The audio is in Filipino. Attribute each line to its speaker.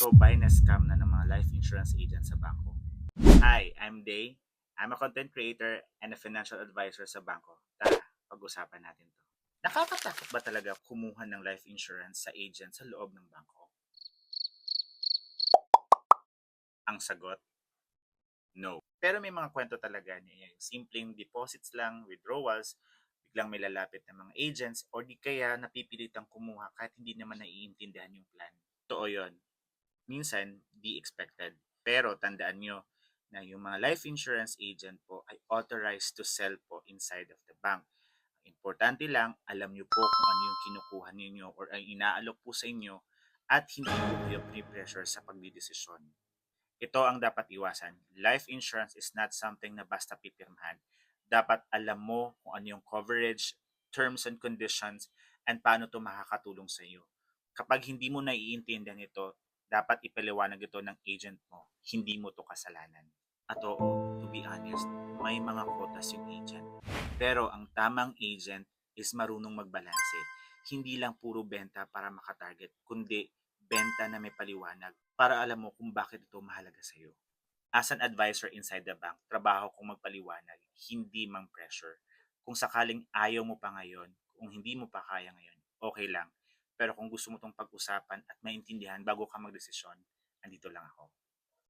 Speaker 1: Ba ay na-scam na ng mga life insurance agent sa bangko? Hi, I'm Day. I'm a content creator and a financial advisor sa bangko. Tara, pag-usapan natin to. Nakakatakot ba talaga kumuha ng life insurance sa agent sa loob ng bangko? Ang sagot, no. Pero may mga kwento talaga niya. Yung simpleng deposits lang, withdrawals, biglang may lalapit ng mga agents, or di kaya napipilitang kumuha kahit hindi naman naiintindihan yung plan. Totoo yun. Minsan, di expected. Pero tandaan nyo na yung mga life insurance agent po ay authorized to sell po inside of the bank. Importante lang, alam nyo po kung ano yung kinukuha ninyo or ay inaalok po sa inyo at hindi po kayo pressure sa pagdidesisyon. Ito ang dapat iwasan. Life insurance is not something na basta pipirmahan. Dapat alam mo kung ano yung coverage, terms and conditions, and paano ito makakatulong sa iyo. Kapag hindi mo naiintindihan ito, dapat ipaliwanag ito ng agent mo. Hindi mo to kasalanan. At oo, to be honest, may mga quotas yung agent. Pero ang tamang agent is marunong magbalanse. Hindi lang puro benta para makatarget, kundi benta na may paliwanag para alam mo kung bakit ito mahalaga sa iyo. As an advisor inside the bank, trabaho kong magpaliwanag, hindi mang pressure. Kung sakaling ayaw mo pa ngayon, kung hindi mo pa kaya ngayon, okay lang. Pero kung gusto mo itong pag-usapan at maintindihan bago ka magdesisyon, andito lang ako.